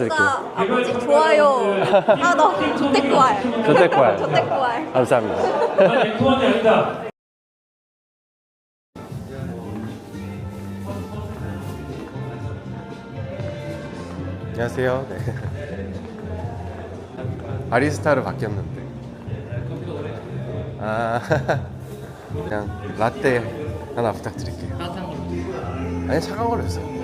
드릴게요. 아, 뭐지? 좋아요. 아, 너 조태꾸알. 조태꾸알. 조태꾸알. 감사합니다. 아니다. 안녕하세요. 네. 바리스타로 바뀌었는데. 아, 그냥 라떼 하나 부탁드릴게요. 아니 차가운 걸로 했어요.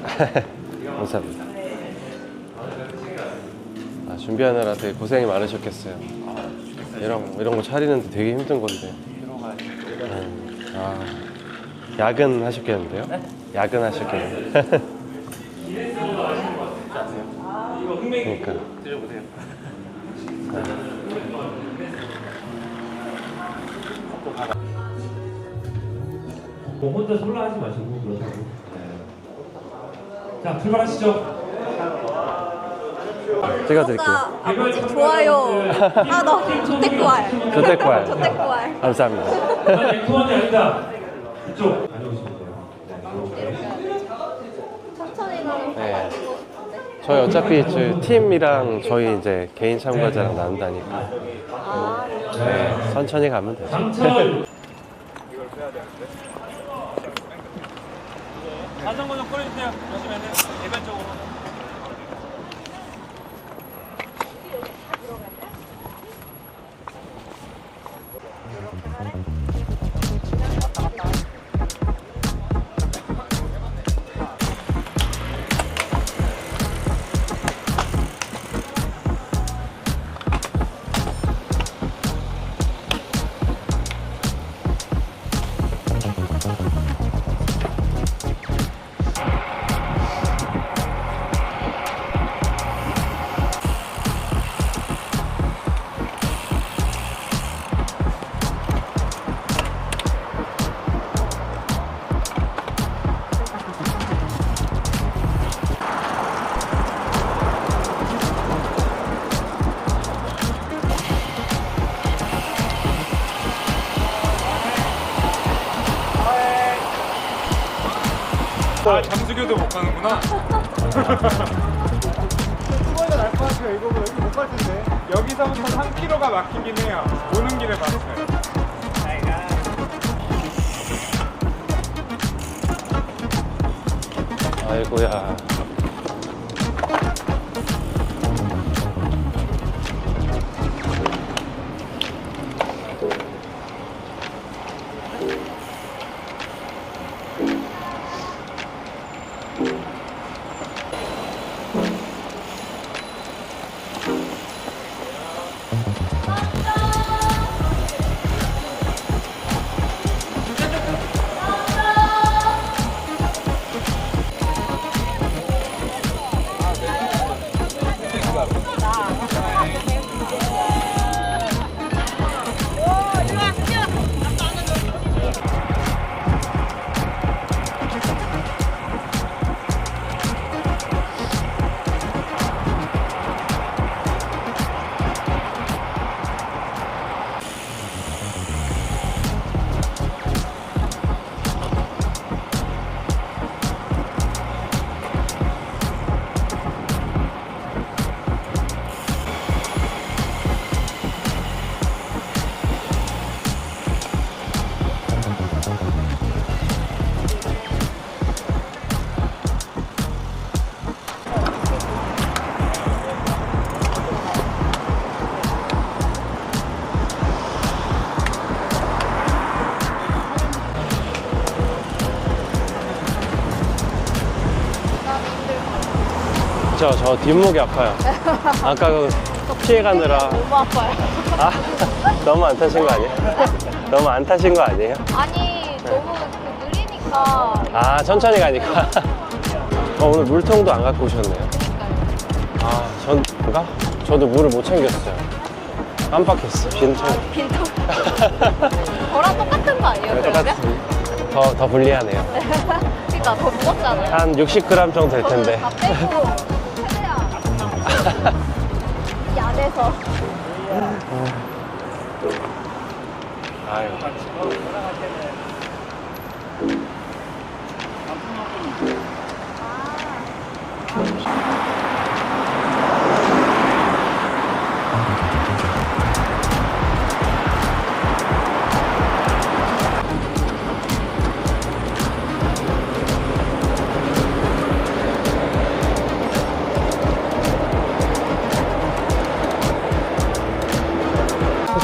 감사합니다. 아, 준비하느라 되게 고생이 많으셨겠어요. 이런 이런 거 차리는데 되게 힘든 건데. 음, 아, 야근 하셨겠는데요? 야근 하셨겠는데. 그러니까. 드셔보세요. 뭐 혼자 솔라하지 마시고 그러자고. 자 출발하시죠. 찍어드릴게요. 아, 뭐지? 좋아요. 아, 너 조태꾸알. 조태꾸알. 조태꾸알. 감사합니다. 소원이 아니다. 이쪽 다녀오시면 돼요. 네, 이렇게. 천천히 가면 네. 저희 어차피 저희 팀이랑 저희 이제 개인 참가자랑 나눈다니까. 아, 네, 천천히 가면 되죠. 자전거 좀 꺼내주세요. 보시면은 텐데. 여기서부터 3km가 막히긴 해요. 오는 길에 봤어요. 아이고야. 저, 저 뒷목이 아파요. 아까 그 피해가느라. 너무 아파요. 아, 너무 안 타신 거 아니에요? 너무 안 타신 거 아니에요? 아니, 너무 그 느리니까. 아, 천천히 가니까. 어, 오늘 물통도 안 갖고 오셨네요. 아, 전가? 저도 물을 못 챙겼어요. 깜빡했어. 빈통. 빈통. 저랑 똑같은 거 아니에요? 그러면? 똑같은. 더, 더 불리하네요. 그러니까 더 무겁잖아요. 한 60g 정도 될 텐데. 다 빼고 최대한 이 안에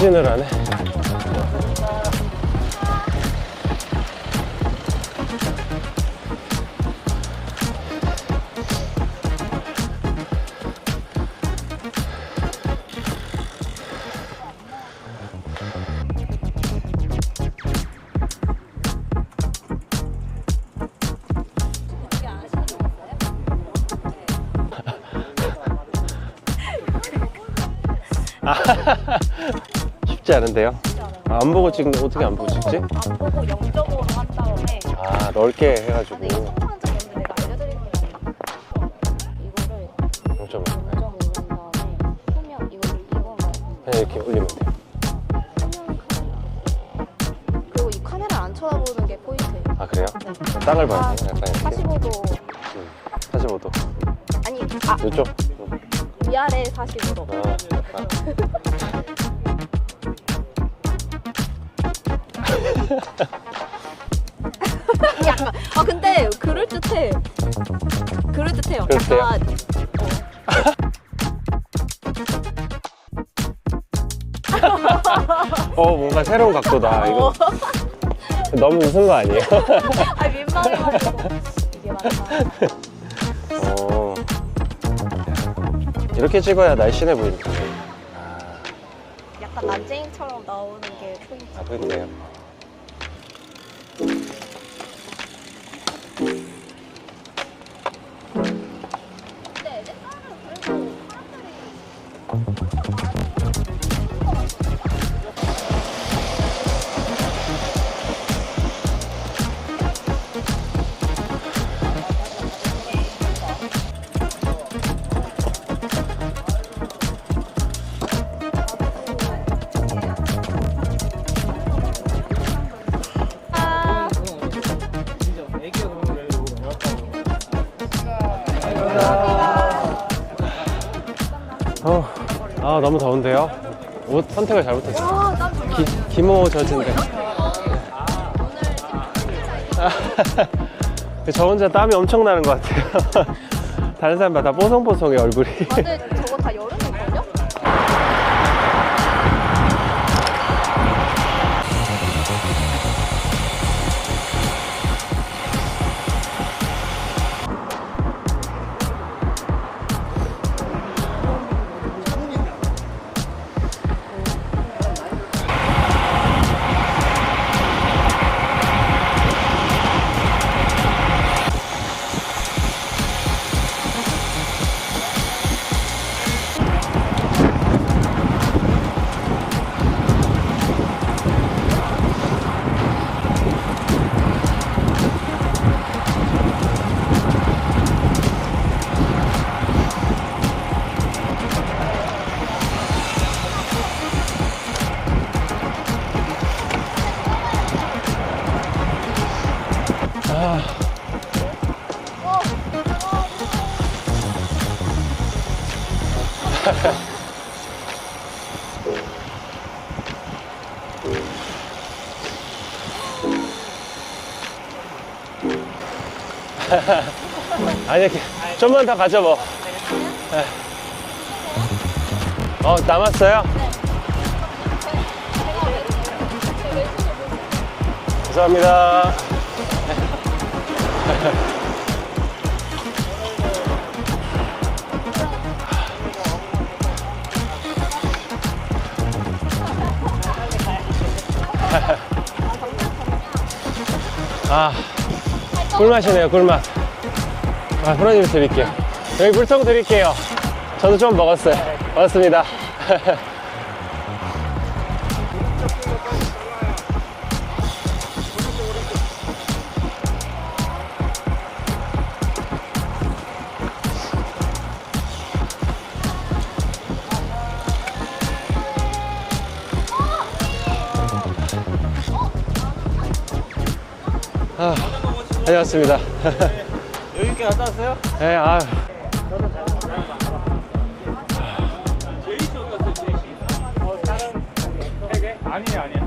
서 아유. 후진을 하네. 쉽지 않은데요? 아, 안 보고 찍는 어떻게 안 보고 찍지? 안 보고 0.5로 한 다음에 아 넓게 해가지고 근데 이 성공한 적 없는데 내가 알려드리는 거야. 이거를 0.5 0.5로 한 다음에 표면 이거를 이거만 그냥 이렇게 올리면 돼요. 카메라 그리고 이 카메라 안 쳐다보는 게 포인트예요. 아 그래요? 네. 땅을 봐야 돼요. 약간 이렇게 45도 음, 45도. 아니 아 이쪽. 위아래 45도. 아, 아. 약간 아 근데 그럴 듯해. 그럴 듯해요. 그럴듯해요? 약간 어 뭔가 새로운 각도다. 이거 너무 웃은 거 아니에요? 아 민망해가지고 이게 맞나? 어. 이렇게 찍어야 날씬해 보이니까. 약간 난쟁이처럼 나오는 게 포인트. 아 보이네요. 너무 더운데요. 옷 선택을 잘못했어요. 정말 기, 기모 젖은데. 저 혼자 땀이 엄청 나는 것 같아요. 다른 사람마다 뽀송뽀송해 얼굴이. 다들 저거 다 여름 이렇게 좀만 더 가죠 뭐. 네. 어 남았어요? 감사합니다. 아, 꿀맛이네요, 꿀맛. 아, 프로님 드릴게요. 여기 물통 드릴게요. 저도 좀 먹었어요. 먹었습니다. 아, 다녀왔습니다. 있게 갔다 왔어요? 네, 아, 아니에요 아니에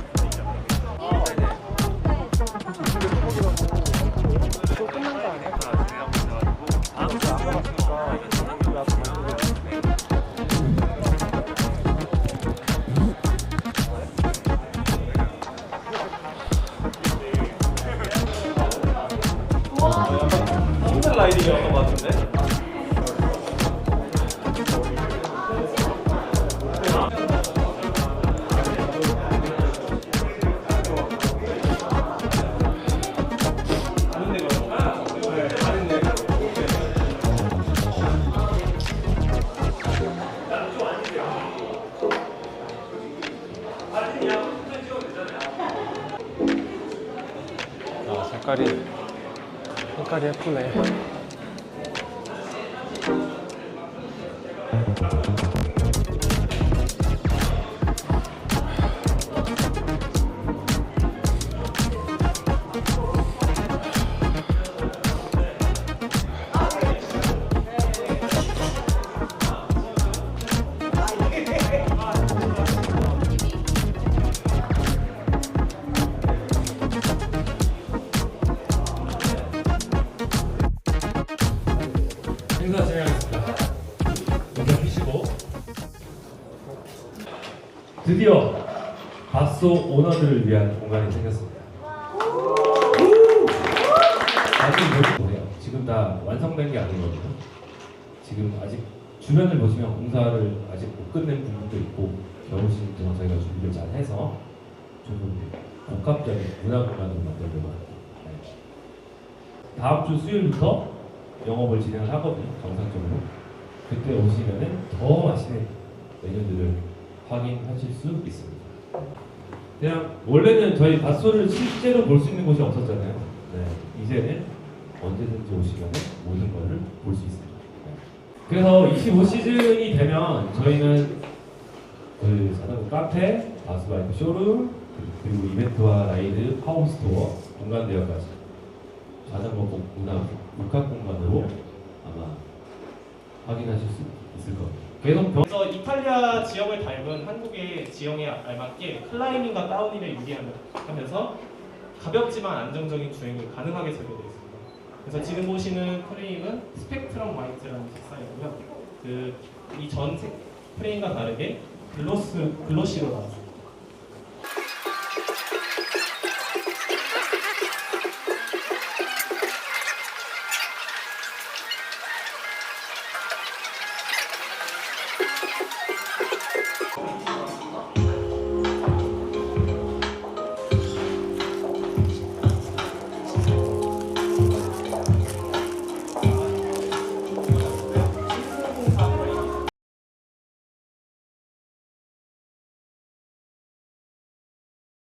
아, 색깔이, 색깔 오너들을 위한 공간이 생겼습니다. 아직 보세요. 지금 다 완성된 게 아니거든요. 지금 아직 주변을 보시면 공사를 아직 못 끝낸 부분도 있고 겨울 시즌 저희가 준비를 잘 해서 좀 복합적인 문화 공간으로 만들려고 합니다. 네. 다음 주 수요일부터 영업을 진행을 하거든요. 정상적으로. 그때 오시면은 더 맛있는 메뉴들을 확인하실 수 있습니다. 그냥 원래는 저희 밭소를 실제로 볼 수 있는 곳이 없었잖아요. 네. 이제는 언제든지 오시면 모든 것을 볼수 있습니다. 네. 그래서 25시즌이 되면 저희는 그 자전거 카페, 바스바이크 쇼룸, 그리고 이벤트와 라이드, 파워스토어, 공간 대여까지 자전거 공- 문화 복합 공간으로 아마 확인하실 수 있을 겁니다. 계속 병... 그래서 이탈리아 지형을 닮은 한국의 지형에 알맞게 클라이밍과 다운힐을 유리하면서 가볍지만 안정적인 주행을 가능하게 설계되어 있습니다. 그래서 지금 보시는 프레임은 스펙트럼 화이트라는 색상이고요. 그 이전 프레임과 다르게 글로스 글로시로 나왔습니다.